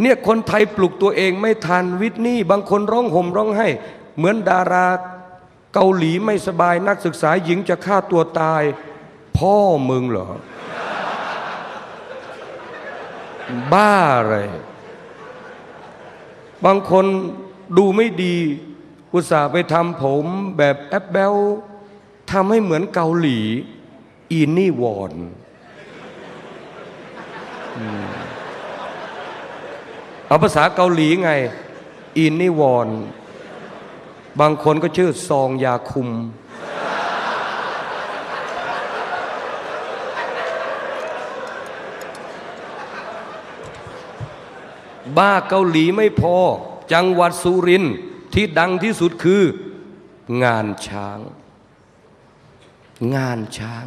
เนี่ยคนไทยปลุกตัวเองไม่ทันวิทนี่บางคนร้องห่มร้องไห้ เหมือนดาราเกาหลีไม่สบายนักศึกษาหญิงจะฆ่าตัวตาย พ่อมึงเหรอ บ้าอะไร บางคนดูไม่ดี อุตส่าห์ไปทำผมแบบแอปเบลทำให้เหมือนเกาหลี อีนี่วอน เอาภาษาเกาหลีไงอีนี่วอน บางคนก็ชื่อซองยาคุม บ้าเกาหลีไม่พอ จังหวัดสุรินทร์ที่ดังที่สุดคือ งานช้าง งานช้าง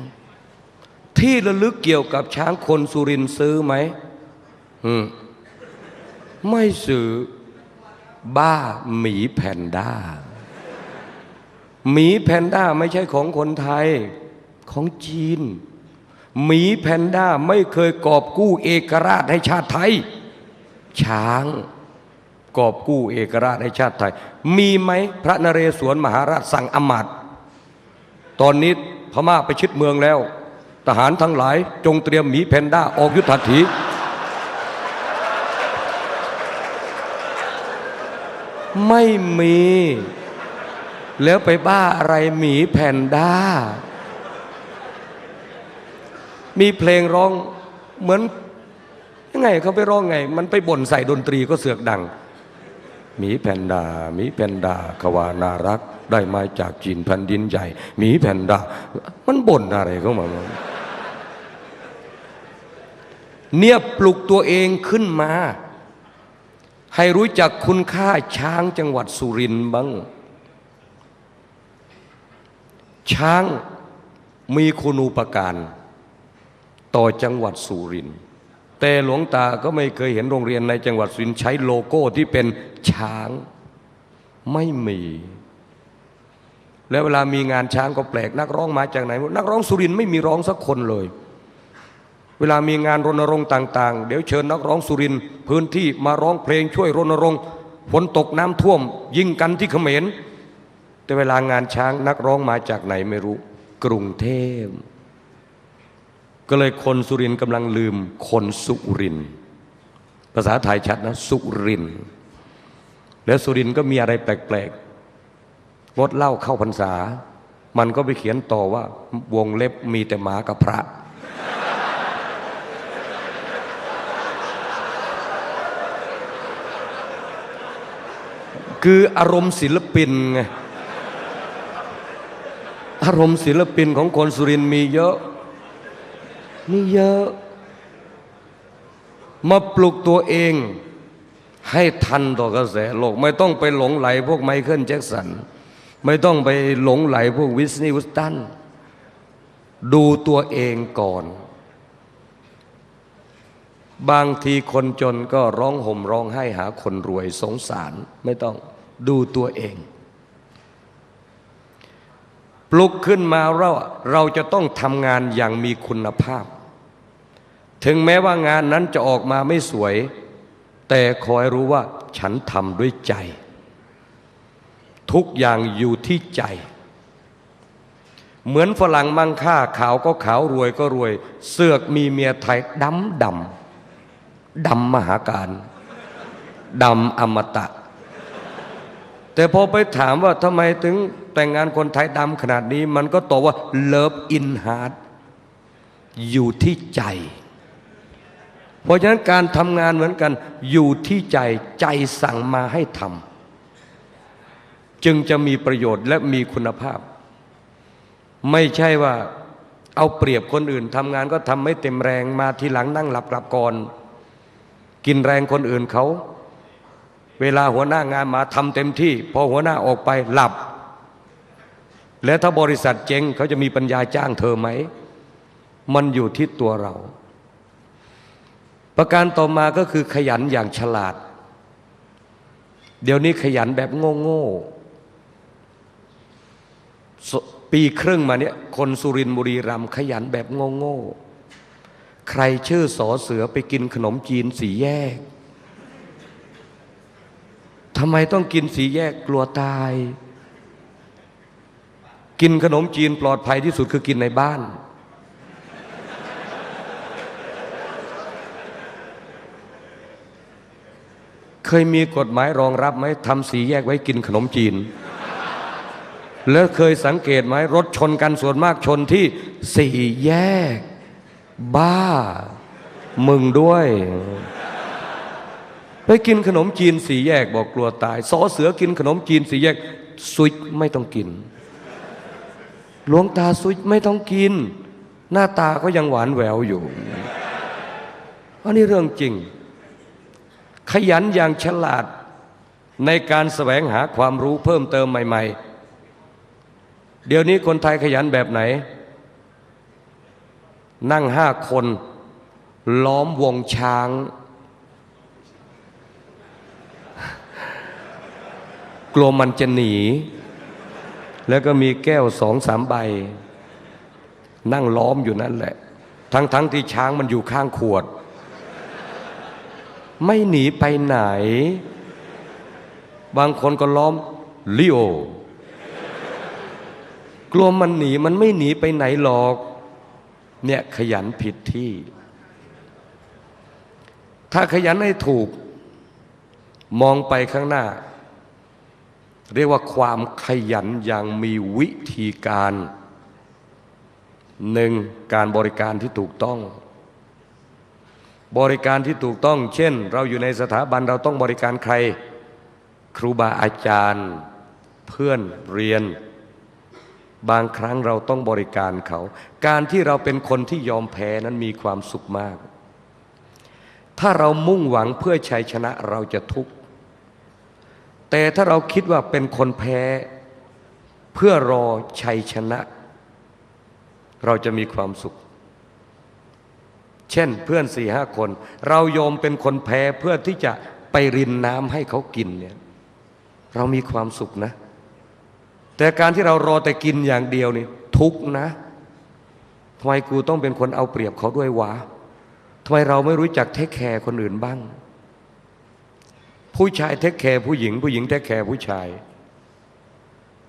ที่ระลึกเกี่ยวกับช้างคนสุรินทร์ซื้อไหมอืม ไม่ซื้อบ้าหมีแพนด้า หมีแพนด้าไม่ใช่ของคนไทยของจีน หมีแพนด้าไม่เคยกอบกู้เอกราชให้ชาติไทย ช้างกอบกู้เอกราชให้ชาติไทย มีไหมพระนเรศวรมหาราชสั่งอมาตย์ตอนนี้พม่าไปชิดเมืองแล้ว ทหารทั้งหลายจงเตรียมหมีแพนด้าออกยุทธถี ไม่มี แล้วไปบ้าอะไรหมีแพนด้า มีเพลงร้องเหมือน ยังไงเขาไปร้องไง มันไปบ่นใส่ดนตรีก็เสือกดังหมีแพนดาหมีแพนดาขวานารัก ได้มาจากจีนแผ่นดินใหญ่หมีแพนดา มันบ่นอะไรเข้ามาเนี่ยปลุกตัวเองขึ้นมา ให้รู้จักคุณค่าช้างจังหวัดสุรินทร์บ้าง ช้างมีคุณูปการ ต่อจังหวัดสุรินทร์แต่หลวงตาก็ไม่เคยเห็นโรงเรียนในจังหวัดสุรินทร์ใช้โลโก้ที่เป็นช้างไม่มี แล้วเวลามีงานช้างก็แปลก นักร้องมาจากไหน นักร้องสุรินทร์ไม่มีร้องสักคนเลย เวลามีงานรณรงค์ต่าง ๆ เดี๋ยวเชิญนักร้องสุรินพื้นที่มาร้องเพลงช่วยรณรงค์ฝนตกน้ำท่วม ยิงกันที่เขมร แต่เวลางานช้างนักร้องมาจากไหนไม่รู้ กรุงเทพก็เลยคนสุรินกำลังลืมคนสุรินภาษาไทยชัดนะ สุรินแล้วสุรินก็มีอะไรแปลกๆงดเหล้าเข้าพรรษา มันก็ไปเขียนต่อว่าวงเล็บมีแต่หมากับพระ คืออารมณ์ศิลปินไงอารมณ์ศิลปินของคนสุรินมีเยอะ มีเยอะ มาปลุกตัวเอง ให้ทันต่อกระแสโลก ไม่ต้องไปหลงไหลพวกไมเคิลแจ็คสัน ไม่ต้องไปหลงไหลพวกวิสนีย์วุสตัน ดูตัวเองก่อน บางทีคนจนก็ร้องห่มร้องไห้หาคนรวยสงสารไม่ต้อง ดูตัวเอง ปลุกขึ้นมาเราเราจะต้องทำงานอย่างมีคุณภาพ ถึงแม้ว่างานนั้นจะออกมาไม่สวย แต่คอยรู้ว่าฉันทำด้วยใจ ทุกอย่างอยู่ที่ใจ เหมือนฝรั่งมั่งค่าขาวก็ขาวรวยก็รวย เสือกมีเมียไทยดำดำดำมหาการดำอมตะ แต่พอไปถามว่าทำไมถึงแต่งงานคนไทยดำขนาดนี้ มันก็ตอบว่า love in heart อยู่ที่ใจ เพราะฉะนั้นการทำงานเหมือนกัน อยู่ที่ใจใจสั่งมาให้ทำจึงจะมีประโยชน์และมีคุณภาพ ไม่ใช่ว่าเอาเปรียบคนอื่นทำงานก็ทำไม่เต็มแรงมาทีหลังนั่งหลับหลับก่อน กินแรงคนอื่นเขา เวลาหัวหน้างานมาทำเต็มที่ พอหัวหน้าออกไปหลับ แล้วถ้าบริษัทเจ๊งเขาจะมีปัญญาจ้างเธอไหม มันอยู่ที่ตัวเรา ประการต่อมาก็คือขยันอย่างฉลาด เดี๋ยวนี้ขยันแบบโง่ๆสปีครึ่งมาเนี่ยคนสุรินทร์บุรีรัมย์ขยันแบบโง่ๆใครชื่อสอเสือไปกินขนมจีนสีแยก ทำไมต้องกินสีแยกกลัวตาย กินขนมจีนปลอดภัยที่สุดคือกินในบ้าน เคยมีกฎหมายรองรับไหมทำสีแยกไว้กินขนมจีน แล้วเคยสังเกตไหมรถชนกันส่วนมากชนที่สี่แยก บ้า มึงด้วย ไปกินขนมจีนสีแยกบอกกลัวตายสอเสือกินขนมจีนสีแยกซุยไม่ต้องกิน หลวงตาซุยไม่ต้องกิน หน้าตาก็ยังหวานแหววอยู่อันนี้เรื่องจริง ขยันอย่างฉลาดในการแสวงหาความรู้เพิ่มเติมใหม่ ๆ เดี๋ยวนี้คนไทยขยันแบบไหน นั่งห้าคน ล้อมวงช้าง ลัวมันจะหนี แล้วก็มีแก้วสองสามใบ นั่งล้อมอยู่นั่นแหละ ทั้งๆทที่ช้างมันอยู่ข้างขวด ไม่หนีไปไหน บางคนก็ล้อมลิโอกลัวมันหนีมันไม่หนีไปไหนหรอก เนี่ยขยันผิดที่ ถ้าขยันให้ถูก มองไปข้างหน้า เรียกว่าความขยันอย่างมีวิธีการหนึ่งการบริการที่ถูกต้อง บริการที่ถูกต้อง เช่น เราอยู่ในสถาบันเราต้องบริการใคร ครูบาอาจารย์ เพื่อนเรียน บางครั้งเราต้องบริการเขา การที่เราเป็นคนที่ยอมแพ้นั้นมีความสุขมาก ถ้าเรามุ่งหวังเพื่อชัยชนะเราจะทุกข์ แต่ถ้าเราคิดว่าเป็นคนแพ้ เพื่อรอชัยชนะ เราจะมีความสุข เช่นเพื่อนสี่ห้าคน เรายอมเป็นคนแพ้เพื่อที่จะไปรินน้ำให้เขากินเนี่ยเรามีความสุขนะ แต่การที่เรารอแต่กินอย่างเดียวนี่ทุกนะทำไมกูต้องเป็นคนเอาเปรียบเขาด้วยวะทำไมเราไม่รู้จักเทคแคร์คนอื่นบ้าง ผู้ชายเทคแคร์ผู้หญิง ผู้หญิงเทคแคร์ผู้ชาย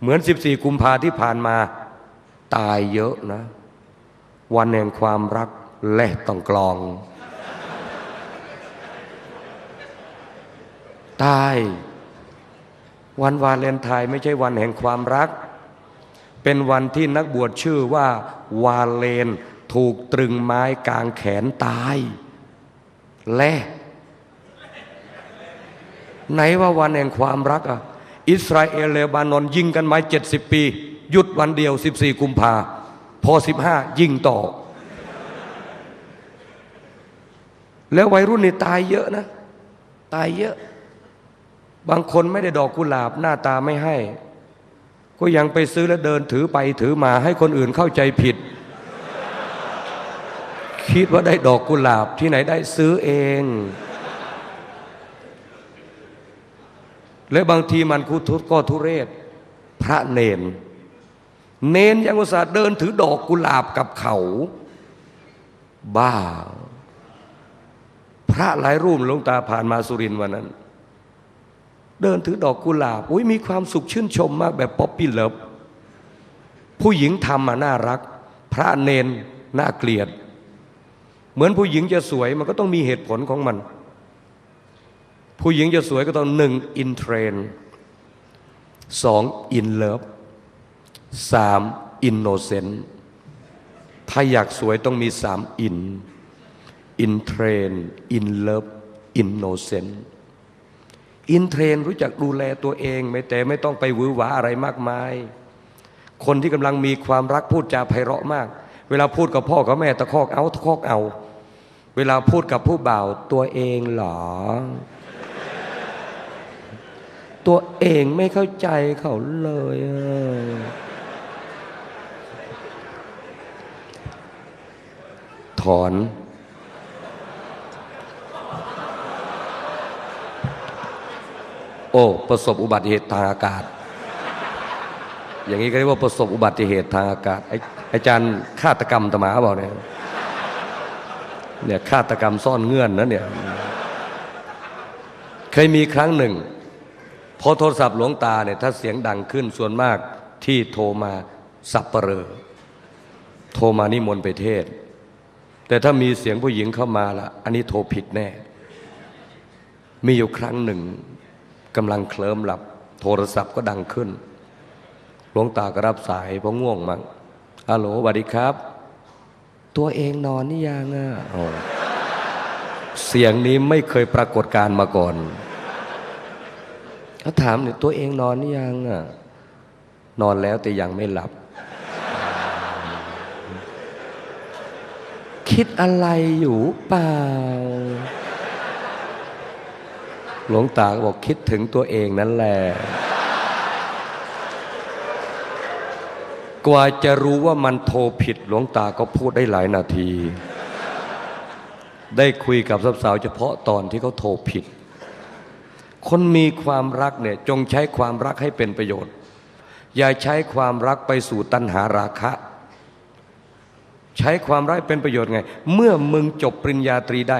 เหมือน 14 กุมภาที่ผ่านมา ตายเยอะนะ วันแห่งความรักและต้องกลอง ตาย วันวาเลนไทน์ไม่ใช่วันแห่งความรัก เป็นวันที่นักบวชชื่อว่า วาเลนถูกตรึงไม้กลางแขนตาย และ ไหนว่าวันแห่งความรักอะอิสราเอลเลบานอนยิงกันมาเจ็ดสิบปี หยุดวันเดียว14กุมภาพอ15ยิงต่อ แล้ววัยรุ่นนี่ตายเยอะนะ ตายเยอะ บางคนไม่ได้ดอกกุหลาบหน้าตาไม่ให้ ก็ยังไปซื้อแล้วเดินถือไปถือมาให้คนอื่นเข้าใจผิด คิดว่าได้ดอกกุหลาบที่ไหนได้ซื้อเอง และบางทีมันคุทุก็ทุเรศ พระเนน เนนยังอุตส่าห์เดินถือดอกกุหลาบกับเขา บ้า พระหลายรูปหลวงตาผ่านมาสุรินวันนั้น เดินถือดอกกุหลาบอุ้ยมีความสุขชื่นชมมากแบบป๊อปปี้เลิฟผู้หญิงทำมาน่ารัก พระเนนน่าเกลียด เหมือนผู้หญิงจะสวยมันก็ต้องมีเหตุผลของมัน ผู้หญิงจะสวยก็ต้องหนึ่งอินเทรนสองอินเลิฟสามอินโนเซนต์ถ้าอยากสวยต้องมีสามอินอินเทรนอินเลิฟอินโนเซนต์อินเทรนรู้จักดูแลตัวเอง ไม่แต่ไม่ต้องไปหวือหวาอะไรมากมาย คนที่กำลังมีความรักพูดจาไพเราะมาก เวลาพูดกับพ่อกับแม่ตะคอกเอาตะคอกเอา เวลาพูดกับผู้บ่าวตัวเองเหรอ ตัวเองไม่เข้าใจเขาเลยอะถอน โอ้ ประสบอุบัติเหตุทางอากาศ อย่างนี้ก็เรียกว่าประสบอุบัติเหตุทางอากาศไอ้อาจารย์ฆาตกรรมตมาบอกเนี่ยเนี่ยฆาตกรรมซ่อนเงื่อนนะเนี่ย เคยมีครั้งหนึ่ง พอโทรศัพท์หลวงตาเนี่ยถ้าเสียงดังขึ้นส่วนมากที่โทรมาสับเปลอโทรมานิมนต์ไปเทศ แต่ถ้ามีเสียงผู้หญิงเข้ามาละอันนี้โทรผิดแน่ มีอยู่ครั้งหนึ่งกำลังเคลิ้มหลับ โทรศัพท์ก็ดังขึ้นหลวงตาก็รับสายเพราะง่วงมั้งฮัลโหลสวัสดีครับ ตัวเองนอนนี่ยังอะเสียงนี้ไม่เคยปรากฏการมาก่อน เขาถามเนี่ยตัวเองนอนนี่ยังอะ นอนแล้วแต่ยังไม่หลับ คิดอะไรอยู่เปล่า หลวงตาบอกคิดถึงตัวเองนั่นแหละ กว่าจะรู้ว่ามันโทรผิด หลวงตาก็พูดได้หลายนาที ได้คุยกับสาวๆเฉพาะตอนที่เขาโทรผิด คนมีความรักเนี่ยจงใช้ความรักให้เป็นประโยชน์ อย่าใช้ความรักไปสู่ตัณหาราคะ ใช้ความรักเป็นประโยชน์ไง เมื่อมึงจบปริญญาตรีได้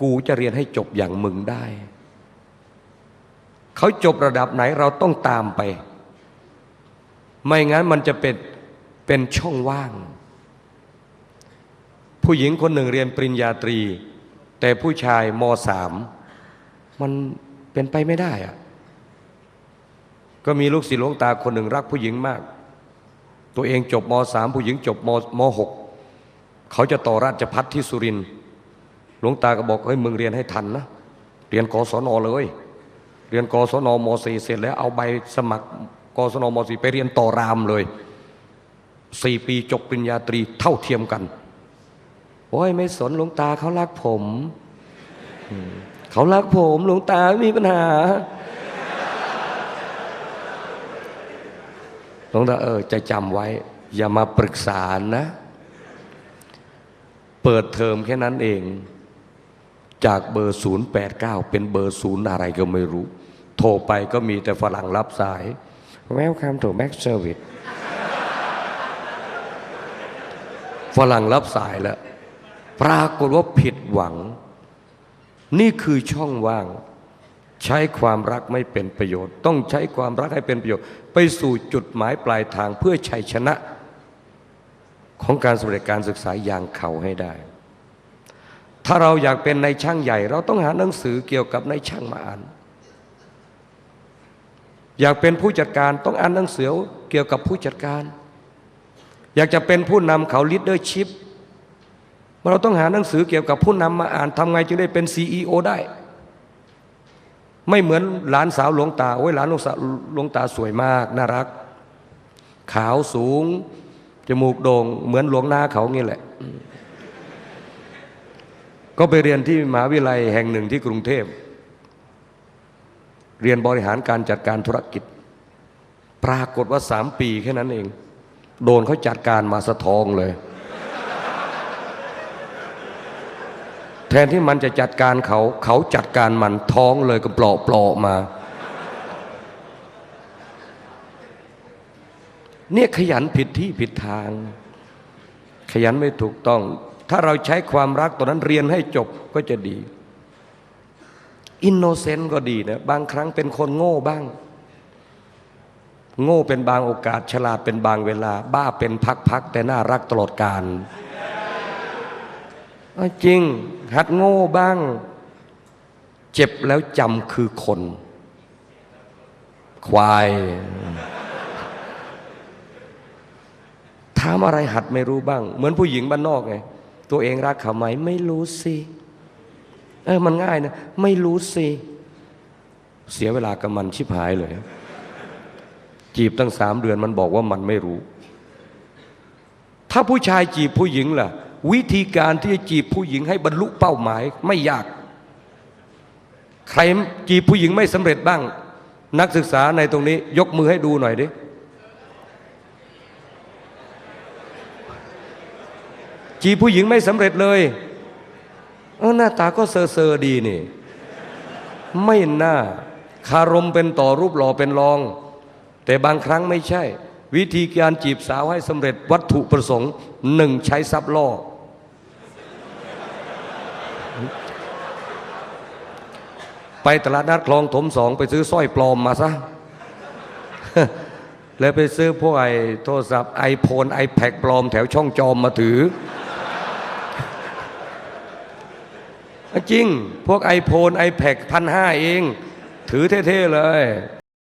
กูจะเรียนให้จบอย่างมึงได้ เขาจบระดับไหนเราต้องตามไป ไม่งั้นมันจะเป็นเป็นช่องว่าง ผู้หญิงคนหนึ่งเรียนปริญญาตรี แต่ผู้ชายมสามมัน เป็นไปไม่ได้อะก็มีลูกศิษย์หลวงตาคนหนึ่งรักผู้หญิงมาก ตัวเองจบมสามผู้หญิงจบมมหกเขาจะต่อราชพัฒที่สุรินทร์หลวงตาก็บอกเฮ้ยมึงเรียนให้ทันนะเรียนกศนเลย เรียนกศนมสี่เสร็จแล้วเอาใบสมัครกศนมสี่ไปเรียนต่อรามเลยสี่ปีจบปริญญาตรีเท่าเทียมกันโอ้ยไม่สนหลวงตาเขารักผมอืม เขารักผมหลวงตาไม่มีปัญหาหลวงตาเออจะจำไว้ อย่ามาปรึกษานะ เปิดเทอมแค่นั้นเอง จากเบอร์ 089 เป็นเบอร์ศูนย์อะไรก็ไม่รู้ โทรไปก็มีแต่ฝรั่งรับสาย Welcome to Max Service ฝรั่งรับสายแล้ว ปรากฏว่าผิดหวัง นี่คือช่องว่าง ใช้ความรักไม่เป็นประโยชน์ ต้องใช้ความรักให้เป็นประโยชน์ ไปสู่จุดหมายปลายทางเพื่อชัยชนะ ของการสำเร็จการศึกษาอย่างเขาให้ได้ ถ้าเราอยากเป็นในช่างใหญ่ เราต้องหาหนังสือเกี่ยวกับในช่างมาอ่านอยากเป็นผู้จัดการต้องอ่านหนังสือเกี่ยวกับผู้จัดการ อยากจะเป็นผู้นำเขา leadership เราต้องหาหนังสือเกี่ยวกับผู้นำมาอ่านทำไงจึงได้เป็น CEO ได้ ไม่เหมือนหลานสาวหลวงตาโอ้ยหลานหลวงสาหลวงตาสวยมากน่ารัก ขาวสูง จมูกโด่ง เหมือนหลวงนาเขางี้แหละ ก็ไปเรียนที่มหาวิทยาลัยแห่งหนึ่งที่กรุงเทพเรียนบริหารการจัดการธุรกิจ ปรากฏว่าสามปีแค่นั้นเอง โดนเขาจัดการมาสะทองเลย แทนที่มันจะจัดการเขา เขาจัดการมันท้องเลยก็ปลอกปลอกมา เนี่ยขยันผิดที่ผิดทาง ขยันไม่ถูกต้อง ถ้าเราใช้ความรักตัวนั้นเรียนให้จบก็จะดี อินโนเซนต์ก็ดีนะบางครั้งเป็นคนโง่บ้าง โง่เป็นบางโอกาสฉลาดเป็นบางเวลา บ้าเป็นพักๆแต่น่ารักตลอดกาล จริง หัดโง่บ้าง เจ็บแล้วจำคือคน ควายถามอะไรหัดไม่รู้บ้าง เหมือนผู้หญิงบ้านนอกไง ตัวเองรักเขาไหม ไม่รู้สิเออมันง่ายนะ ไม่รู้สิ เสียเวลากับมันชิบหายเลย จีบตั้งสามเดือนมันบอกว่ามันไม่รู้ ถ้าผู้ชายจีบผู้หญิงล่ะ วิธีการที่จะจีบผู้หญิงให้บรรลุเป้าหมายไม่ยาก ใครจีบผู้หญิงไม่สำเร็จบ้าง นักศึกษาในตรงนี้ยกมือให้ดูหน่อยดิจีบผู้หญิงไม่สำเร็จเลยเออหน้าตาก็เซอร์เซอร์ดีนี่ ไม่น่า คารมเป็นต่อรูปหล่อเป็นรอง แต่บางครั้งไม่ใช่ วิธีการจีบสาวให้สำเร็จวัตถุประสงค์หนึ่งใช้ซับล่อ ไปตลาดนัดคลองถมสองไปซื้อสร้อยปลอมมาซะแล้วไปซื้อพวกไอ้โทรศัพท์ไอโฟนไอแพดปลอมแถวช่องจอมมาถือ จริง พวก iPhone iPad พันห้าเอง ถือเท่ ๆ เลย